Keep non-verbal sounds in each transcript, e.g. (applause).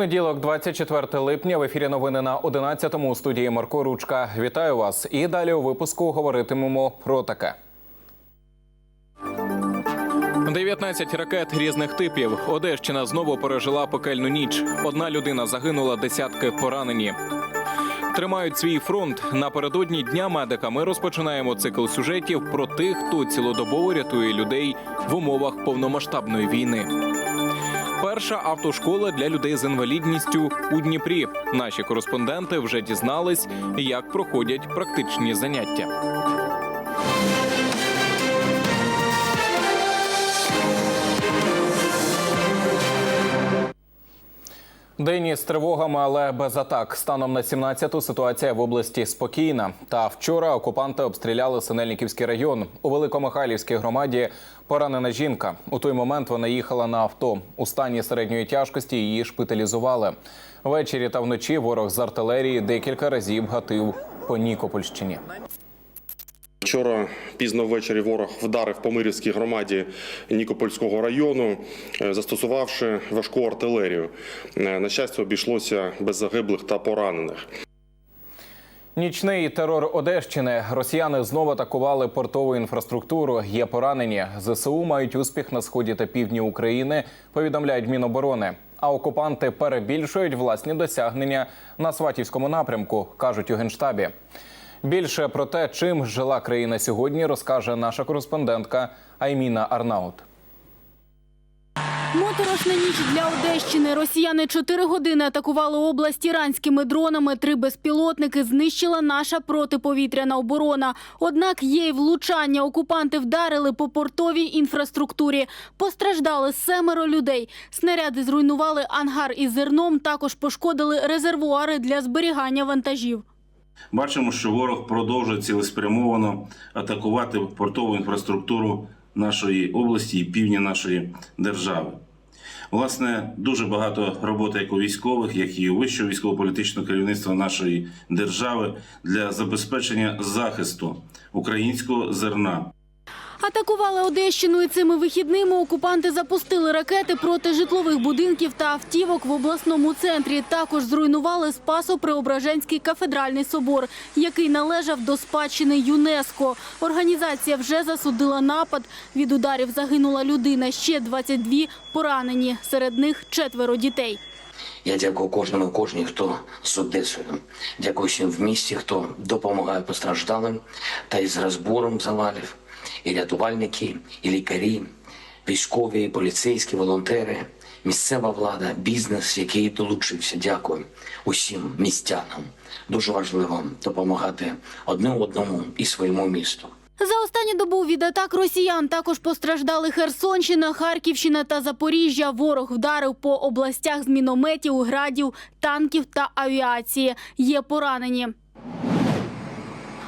Понеділок, 24 липня, в ефірі новини на 11-му у студії Марко Ручка. Вітаю вас. І далі у випуску говоритимемо про таке. 19 ракет різних типів. Одещина знову пережила пекельну ніч. Одна людина загинула, десятки поранені. Тримають свій фронт. Напередодні дня медика ми розпочинаємо цикл сюжетів про тих, хто цілодобово рятує людей в умовах повномасштабної війни. Перша автошкола для людей з інвалідністю у Дніпрі. Наші кореспонденти вже дізнались, як проходять практичні заняття. День із тривогами, але без атак. Станом на 17-ту ситуація в області спокійна. Та вчора окупанти обстріляли Синельниківський район. У Великомихайлівській громаді поранена жінка. У той момент вона їхала на авто. У стані середньої тяжкості її шпиталізували. Ввечері та вночі ворог з артилерії декілька разів гатив по Нікопольщині. Вчора пізно ввечері ворог вдарив по Мирівській громаді Нікопольського району, е, застосувавши важку артилерію. Е, На щастя, обійшлося без загиблих та поранених. Нічний терор Одещини. Росіяни знову атакували портову інфраструктуру. Є поранені. ЗСУ мають успіх на сході та півдні України. Повідомляють Міноборони. А окупанти перебільшують власні досягнення на Сватівському напрямку, кажуть у генштабі. Більше про те, чим жила країна сьогодні, розкаже наша кореспондентка Айміна Арнаут. Моторошна ніч для Одещини. Росіяни чотири години атакували область іранськими дронами. Три безпілотники знищила наша протиповітряна оборона. Однак є й влучання. Окупанти вдарили по портовій інфраструктурі. Постраждали семеро людей. Снаряди зруйнували ангар із зерном. Також пошкодили резервуари для зберігання вантажів. Бачимо, що ворог продовжує цілеспрямовано атакувати портову інфраструктуру нашої області і півдня нашої держави. Власне, дуже багато роботи як у військових, як і у вищого військово-політичного керівництва нашої держави для забезпечення захисту українського зерна. Атакували Одещину і цими вихідними окупанти запустили ракети проти житлових будинків та автівок в обласному центрі. Також зруйнували Спасо-Преображенський кафедральний собор, який належав до спадщини ЮНЕСКО. Організація вже засудила напад. Від ударів загинула людина. Ще 22 поранені. Серед них четверо дітей. Я дякую кожному кожній, хто з Одесою. Дякую всім в місті, хто допомагає постраждалим та із розбором завалів. І рятувальники, і лікарі, військові, поліцейські, волонтери, місцева влада, бізнес, який долучився. Дякую усім містянам. Дуже важливо допомагати одне одному і своєму місту. За останню добу від атак росіян також постраждали Херсонщина, Харківщина та Запоріжжя. Ворог вдарив по областях з мінометів, градів, танків та авіації. Є поранені.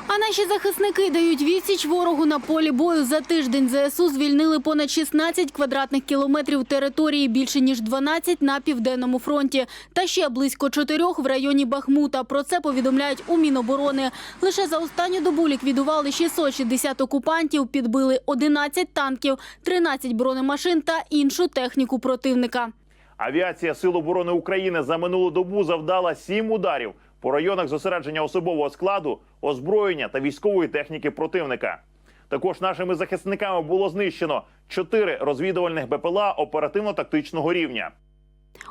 А наші захисники дають відсіч ворогу на полі бою. За тиждень ЗСУ звільнили понад 16 квадратних кілометрів території, більше ніж 12 на південному фронті. Та ще близько чотирьох в районі Бахмута. Про це повідомляють у Міноборони. Лише за останню добу ліквідували 660 окупантів, підбили 11 танків, 13 бронемашин та іншу техніку противника. Авіація Сил оборони України за минулу добу завдала сім ударів по районах зосередження особового складу, озброєння та військової техніки противника. Також нашими захисниками було знищено чотири розвідувальних БПЛА оперативно-тактичного рівня.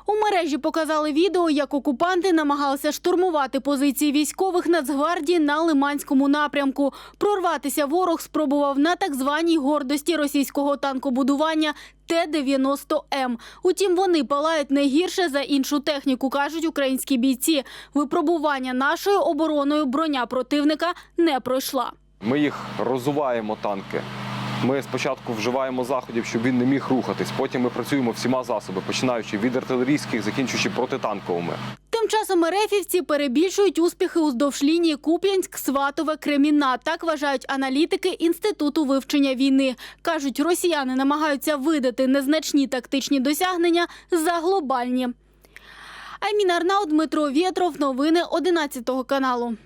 У мережі показали відео, як окупанти намагалися штурмувати позиції військових Нацгвардії на Лиманському напрямку. Прорватися ворог спробував на так званій гордості російського танкобудування Т-90М. Утім, вони палають не гірше за іншу техніку, кажуть українські бійці. Випробування нашою обороною броня противника не пройшла. Ми їх розуваємо танки. Ми спочатку вживаємо заходів, щоб він не міг рухатись. Потім ми працюємо всіма засобами, починаючи від артилерійських, закінчуючи протитанковими. Тим часом ерефівці перебільшують успіхи уздовж лінії Куп'янськ, Сватове, Креміна. Так вважають аналітики Інституту вивчення війни. Кажуть, росіяни намагаються видати незначні тактичні досягнення за глобальні. Аймін Арнау, Дмитро Вєтров. Новини 11 каналу.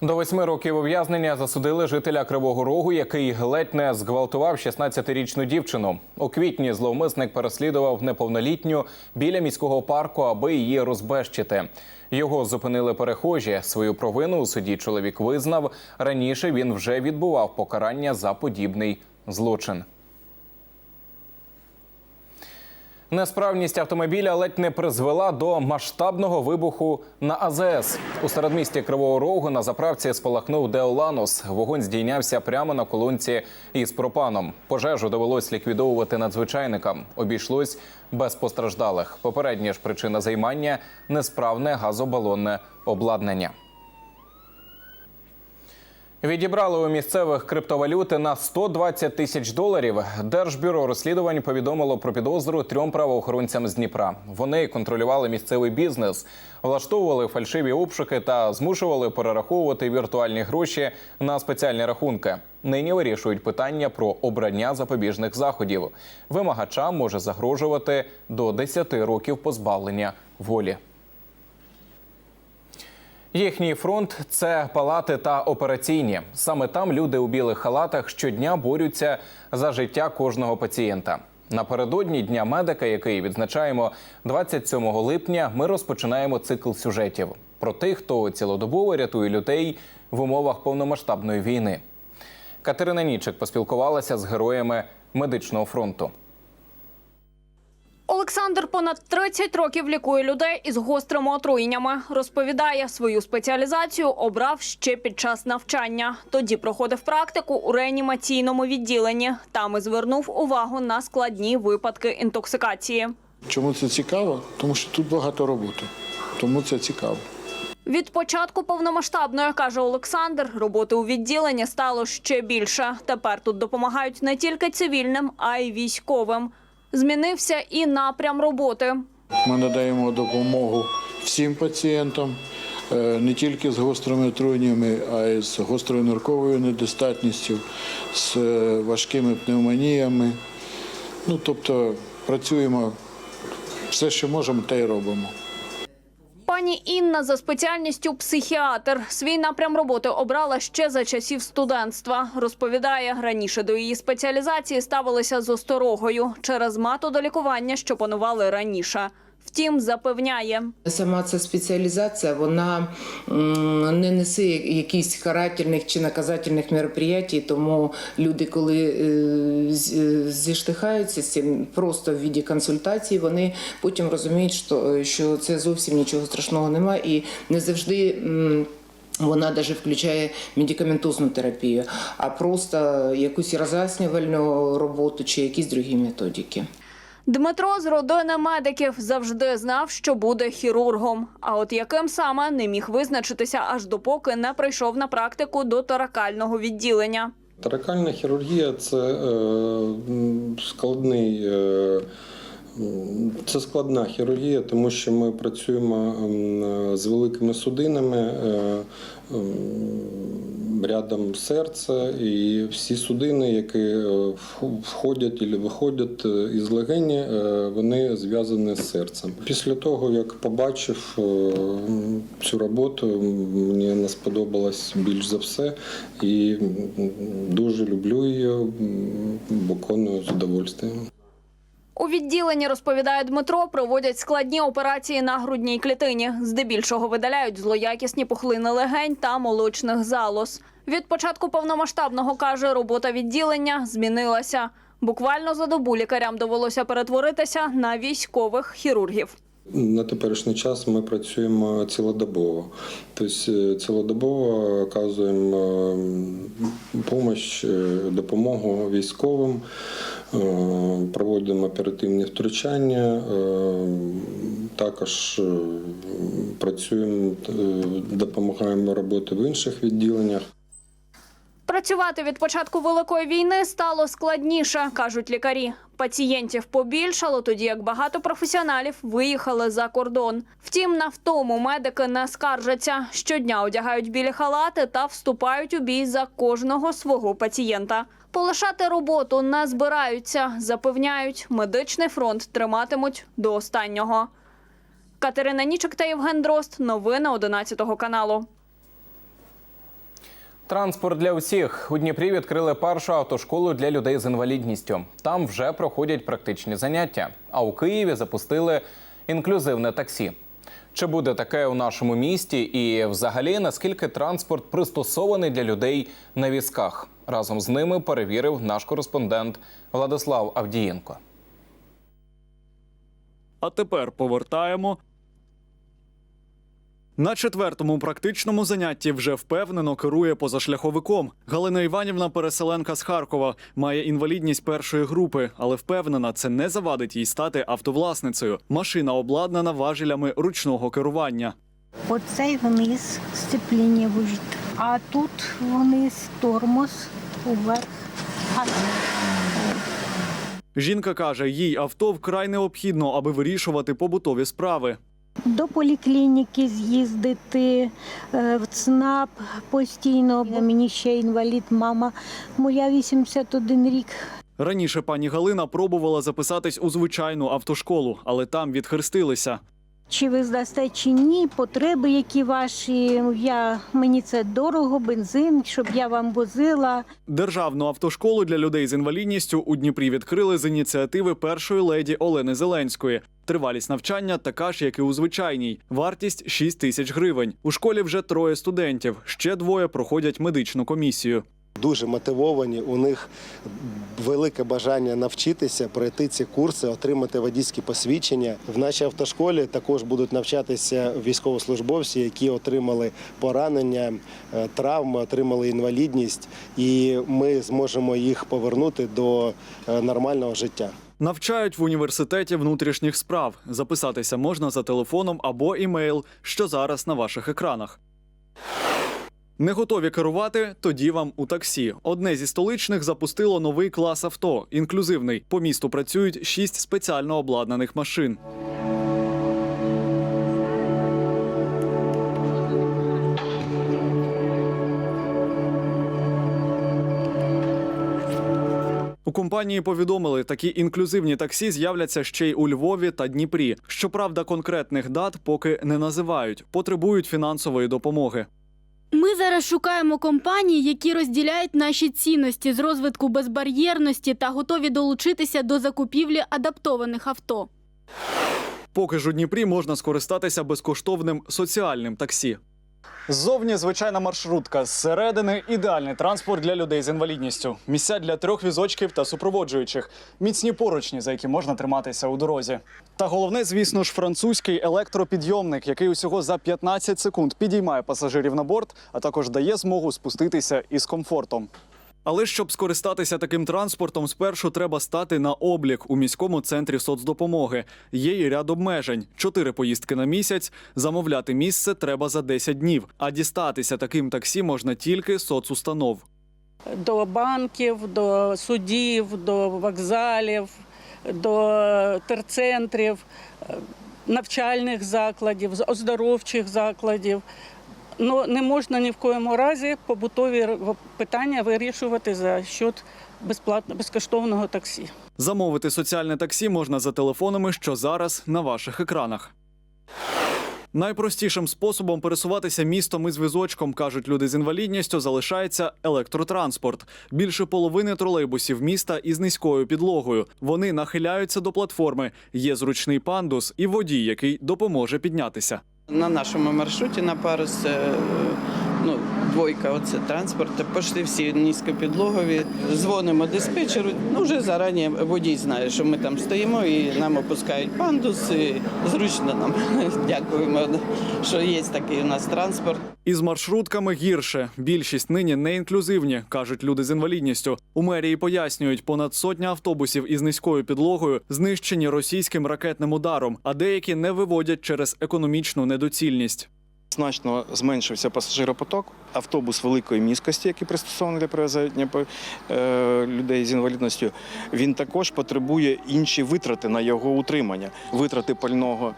До восьми років ув'язнення засудили жителя Кривого Рогу, який ледь не зґвалтував 16-річну дівчину. У квітні зловмисник переслідував неповнолітню біля міського парку, аби її розбещити. Його зупинили перехожі. Свою провину у суді чоловік визнав. Раніше він вже відбував покарання за подібний злочин. Несправність автомобіля ледь не призвела до масштабного вибуху на АЗС. У середмісті Кривого Рогу на заправці спалахнув Деоланус. Вогонь здійнявся прямо на колонці із пропаном. Пожежу довелось ліквідовувати надзвичайникам. Обійшлось без постраждалих. Попередня ж причина займання несправне газобалонне обладнання. Відібрали у місцевих криптовалюти на 120 тисяч доларів. Держбюро розслідувань повідомило про підозру трьом правоохоронцям з Дніпра. Вони контролювали місцевий бізнес, влаштовували фальшиві обшуки та змушували перераховувати віртуальні гроші на спеціальні рахунки. Нині вирішують питання про обрання запобіжних заходів. Вимагачам може загрожувати до 10 років позбавлення волі. Їхній фронт це палати та операційні. Саме там люди у білих халатах щодня борються за життя кожного пацієнта. Напередодні дня медика, який відзначаємо 27 липня, ми розпочинаємо цикл сюжетів про тих, хто цілодобово рятує людей в умовах повномасштабної війни. Катерина Нічик поспілкувалася з героями медичного фронту. Олександр понад 30 років лікує людей із гострими отруєннями. Розповідає, свою спеціалізацію обрав ще під час навчання. Тоді проходив практику у реанімаційному відділенні. Там і звернув увагу на складні випадки інтоксикації. Чому це цікаво? Тому що тут багато роботи. Тому це цікаво. Від початку повномасштабної, каже Олександр, роботи у відділенні стало ще більше. Тепер тут допомагають не тільки цивільним, а й військовим. Змінився і напрям роботи. Ми надаємо допомогу всім пацієнтам, е, не тільки з гострими отруєннями, а й з гострою нирковою недостатністю, з е, важкими пневмоніями. Ну, тобто працюємо все, що можемо, те й робимо. Пані Інна за спеціальністю психіатр. Свій напрям роботи обрала ще за часів студентства. Розповідає, раніше до її спеціалізації ставилися з осторогою через методи лікування, що панували раніше. Втім, запевняє, Сама ця спеціалізація вона не несе якихось характерних чи наказательних мероприятий, тому люди, коли е, зіштихаються з цим просто в віді консультації, вони потім розуміють, що, що це зовсім нічого страшного немає і не завжди. вона навіть включає медикаментозну терапію, а просто якусь роз'яснювальну роботу чи якісь другі методики. Дмитро з родини медиків завжди знав, що буде хірургом. А от яким саме не міг визначитися, аж допоки не прийшов на практику до торакального відділення. Таракальна хірургія це е, складний. Е, це складна хірургія, тому що ми працюємо з великими судинами, е, рядом серця, і всі судини, які е, входять і виходять е, із легені, вони зв'язані з серцем. Після того, як побачив цю роботу, мені вона сподобалась більш за все, і дуже люблю її, виконую з удовольствием. У відділенні, розповідає Дмитро, проводять складні операції на грудній клітині. Здебільшого видаляють злоякісні пухлини легень та молочних залоз. Від початку повномасштабного, каже, робота відділення змінилася. Буквально за добу лікарям довелося перетворитися на військових хірургів. На теперішній час ми працюємо цілодобово. Тобто е, цілодобово оказуємо допомогу, допомогу військовим, е, проводимо оперативні втручання, е, також е, працюємо, е, допомагаємо роботи в інших відділеннях. Працювати від початку великої війни стало складніше, кажуть лікарі. Пацієнтів побільшало, тоді як багато професіоналів виїхали за кордон. Втім, на втому медики не скаржаться. Щодня одягають білі халати та вступають у бій за кожного свого пацієнта. Полишати роботу не збираються, запевняють, медичний фронт триматимуть до останнього. Катерина Нічик та Євген Дрозд. Новини 11 каналу. Транспорт для усіх у Дніпрі відкрили першу автошколу для людей з інвалідністю. Там вже проходять практичні заняття. А у Києві запустили інклюзивне таксі. Чи буде таке у нашому місті? І, взагалі, наскільки транспорт пристосований для людей на візках? Разом з ними перевірив наш кореспондент Владислав Авдієнко. А тепер повертаємо. На четвертому практичному занятті вже впевнено керує позашляховиком. Галина Іванівна, переселенка з Харкова, має інвалідність першої групи, але впевнена, це не завадить їй стати автовласницею. Машина обладнана важелями ручного керування. Оцей вниз сцепління вижит. А тут вниз тормоз уверх. газ. Жінка каже, їй авто вкрай необхідно, аби вирішувати побутові справи. До поліклініки з'їздити, е, в ЦНАП постійно. Мені ще інвалід, мама моя 81 рік. Раніше пані Галина пробувала записатись у звичайну автошколу, але там відхрестилися. Чи ви здасте, чи ні, потреби, які ваші. Я, мені це дорого, бензин, щоб я вам возила. Державну автошколу для людей з інвалідністю у Дніпрі відкрили з ініціативи першої леді Олени Зеленської. Тривалість навчання така ж, як і у звичайній. Вартість 6 тисяч гривень. У школі вже троє студентів. Ще двоє проходять медичну комісію. Дуже мотивовані. У них велике бажання навчитися, пройти ці курси, отримати водійські посвідчення. В нашій автошколі також будуть навчатися військовослужбовці, які отримали поранення, е, травми, отримали інвалідність, і ми зможемо їх повернути до е, нормального життя. Навчають в університеті внутрішніх справ. Записатися можна за телефоном або імейл, що зараз на ваших екранах. Не готові керувати? Тоді вам у таксі. Одне зі столичних запустило новий клас авто інклюзивний. По місту працюють шість спеціально обладнаних машин. У компанії повідомили, такі інклюзивні таксі з'являться ще й у Львові та Дніпрі. Щоправда, конкретних дат поки не називають, потребують фінансової допомоги. Ми зараз шукаємо компанії, які розділяють наші цінності з розвитку безбар'єрності та готові долучитися до закупівлі адаптованих авто. Поки ж у Дніпрі можна скористатися безкоштовним соціальним таксі. Ззовні звичайна маршрутка, зсередини ідеальний транспорт для людей з інвалідністю. Місця для трьох візочків та супроводжуючих, міцні поручні, за які можна триматися у дорозі. Та головне, звісно ж, французький електропідйомник, який усього за 15 секунд підіймає пасажирів на борт, а також дає змогу спуститися із комфортом. Але щоб скористатися таким транспортом, спершу треба стати на облік у міському центрі соцдопомоги. Є і ряд обмежень: чотири поїздки на місяць. Замовляти місце треба за 10 днів. А дістатися таким таксі можна тільки соцустанов. до банків, до судів, до вокзалів, до терцентрів, е, навчальних закладів, оздоровчих закладів. Ну не можна ні в коєму разі побутові питання вирішувати за счет безплатно безкоштовного таксі. Замовити соціальне таксі можна за телефонами, що зараз на ваших екранах. Найпростішим способом пересуватися містом із візочком, кажуть люди з інвалідністю, залишається електротранспорт. Більше половини тролейбусів міста із низькою підлогою. Вони нахиляються до платформи. Є зручний пандус і водій, який допоможе піднятися. На нашому маршруті на парус е, ну, двойка, оце транспорт, пошли всі низькопідлогові. Дзвонимо диспетчеру. Ну, вже зарані водій знає, що ми там стоїмо і нам опускають пандус. І зручно нам. (laughs) Дякуємо, що є такий у нас транспорт. Із маршрутками гірше. Більшість нині не інклюзивні, кажуть люди з інвалідністю. У мерії пояснюють, понад сотня автобусів із низькою підлогою знищені російським ракетним ударом, а деякі не виводять через економічну недоцільність. Значно зменшився пасажиропоток. Автобус великої міськості, який пристосований для перевезення е, людей з інвалідністю, він також потребує інші витрати на його утримання, витрати пального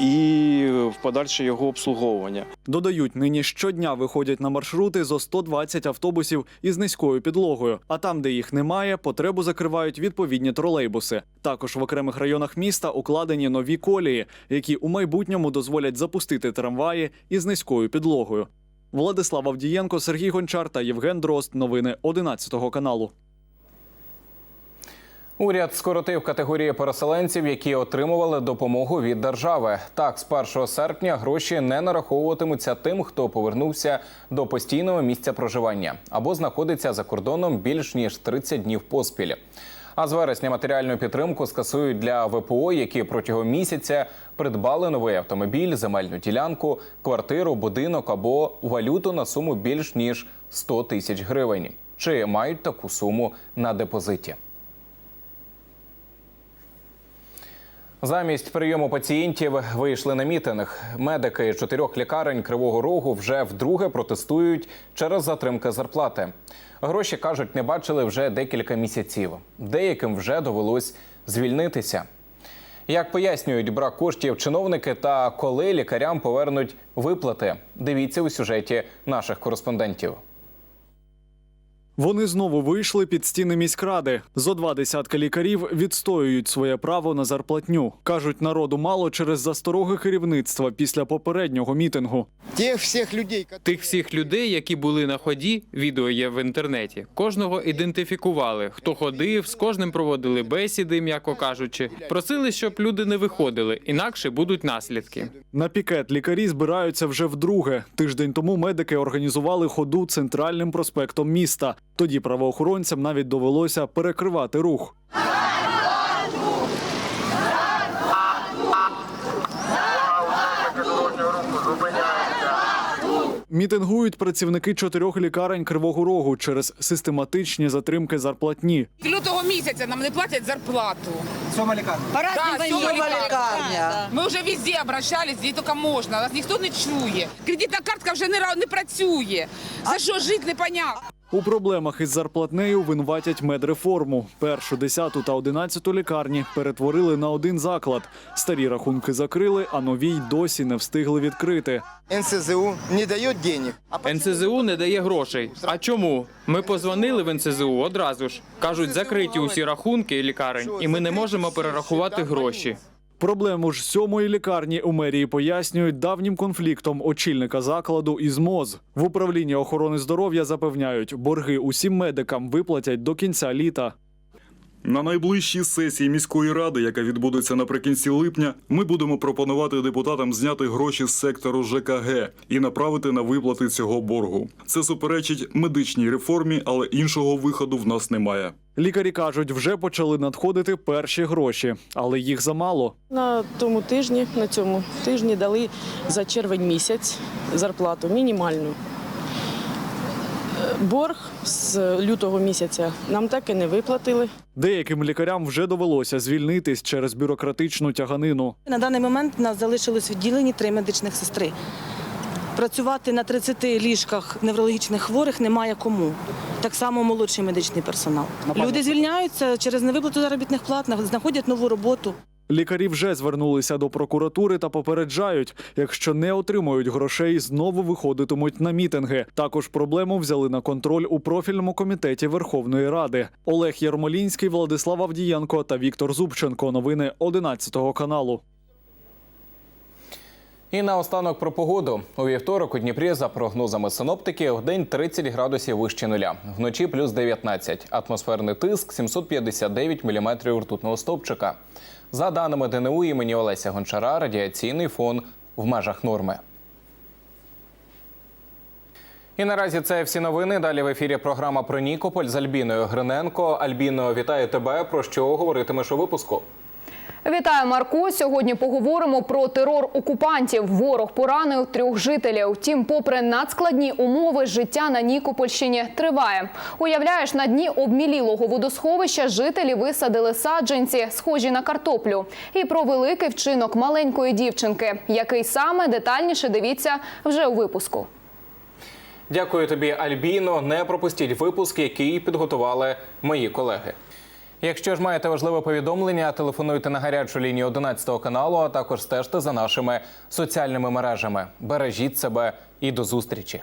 і в подальше його обслуговування. Додають, нині щодня виходять на маршрути зо 120 автобусів із низькою підлогою. А там, де їх немає, потребу закривають відповідні тролейбуси. Також в окремих районах міста укладені нові колії, які у майбутньому дозволять запустити трамваї із низькою підлогою. Владислав Авдієнко, Сергій Гончар та Євген Дрозд. Новини 11 каналу. Уряд скоротив категорії переселенців, які отримували допомогу від держави. Так, з 1 серпня гроші не нараховуватимуться тим, хто повернувся до постійного місця проживання або знаходиться за кордоном більш ніж 30 днів поспіль. А з вересня матеріальну підтримку скасують для ВПО, які протягом місяця придбали новий автомобіль, земельну ділянку, квартиру, будинок або валюту на суму більш ніж 100 тисяч гривень. Чи мають таку суму на депозиті? Замість прийому пацієнтів вийшли на мітинг. Медики чотирьох лікарень Кривого Рогу вже вдруге протестують через затримки зарплати. Гроші кажуть, не бачили вже декілька місяців. Деяким вже довелось звільнитися. Як пояснюють брак коштів чиновники та коли лікарям повернуть виплати? Дивіться у сюжеті наших кореспондентів. Вони знову вийшли під стіни міськради. Зо два десятка лікарів відстоюють своє право на зарплатню. кажуть, народу мало через застороги керівництва після попереднього мітингу. Тих всіх людей, Тих всіх людей, які були на ході, відео є в інтернеті. Кожного ідентифікували, хто ходив, з кожним проводили бесіди, м'яко кажучи. Просили, щоб люди не виходили, інакше будуть наслідки. На пікет лікарі збираються вже вдруге. Тиждень тому медики організували ходу центральним проспектом міста. Тоді правоохоронцям навіть довелося перекривати рух. Мітингують працівники чотирьох лікарень Кривого Рогу через систематичні затримки зарплатні. Лютого місяця нам не платять зарплату. Сьома лікарня. Да, сьома лікарня. Ми вже везде обращались, де тільки можна. Нас ніхто не чує. Кредитна картка вже не, не працює. За що жити, непонятно. У проблемах із зарплатнею винуватять медреформу. Першу, десяту та одинадцяту лікарні перетворили на один заклад. Старі рахунки закрили, а нові й досі не встигли відкрити. НСЗУ не дає денег. НСЗУ не дає грошей. А чому? Ми позвонили в НСЗУ одразу ж. кажуть, закриті усі рахунки лікарень, і ми не можемо перерахувати гроші. Проблему ж сьомої лікарні у мерії пояснюють давнім конфліктом очільника закладу із МОЗ. В управлінні охорони здоров'я запевняють, борги усім медикам виплатять до кінця літа. На найближчій сесії міської ради, яка відбудеться наприкінці липня, ми будемо пропонувати депутатам зняти гроші з сектору ЖКГ і направити на виплати цього боргу. Це суперечить медичній реформі, але іншого виходу в нас немає. Лікарі кажуть, вже почали надходити перші гроші, але їх замало. На тому тижні, на цьому тижні дали за червень місяць зарплату мінімальну. Борг з лютого місяця нам так і не виплатили. Деяким лікарям вже довелося звільнитись через бюрократичну тяганину. На даний момент у нас залишилось відділені три медичних сестри. Працювати на 30 ліжках неврологічних хворих немає кому. Так само молодший медичний персонал. Люди звільняються через невиплату заробітних плат, знаходять нову роботу. Лікарі вже звернулися до прокуратури та попереджають, якщо не отримують грошей, знову виходитимуть на мітинги. Також проблему взяли на контроль у профільному комітеті Верховної Ради. Олег Ярмолінський, Владислав Авдієнко та Віктор Зубченко. Новини 11 каналу. І наостанок про погоду. У вівторок у Дніпрі, за прогнозами синоптики, в день 30 градусів вище нуля. Вночі плюс 19. Атмосферний тиск 759 міліметрів ртутного стовпчика. За даними ДНУ імені Олеся Гончара, радіаційний фон в межах норми. І наразі це всі новини. Далі в ефірі програма про Нікополь з Альбіною Гриненко. Альбіно, вітаю тебе. Про що говоритимеш у випуску? Вітаю, Марку. Сьогодні поговоримо про терор окупантів. Ворог поранив трьох жителів. Втім, попри надскладні умови, життя на Нікопольщині триває. Уявляєш, на дні обмілілого водосховища жителі висадили саджанці, схожі на картоплю. І про великий вчинок маленької дівчинки, який саме детальніше дивіться вже у випуску. Дякую тобі, Альбіно. Не пропустіть випуск, який підготували мої колеги. Якщо ж маєте важливе повідомлення, телефонуйте на гарячу лінію 11 каналу, а також стежте за нашими соціальними мережами. Бережіть себе і до зустрічі.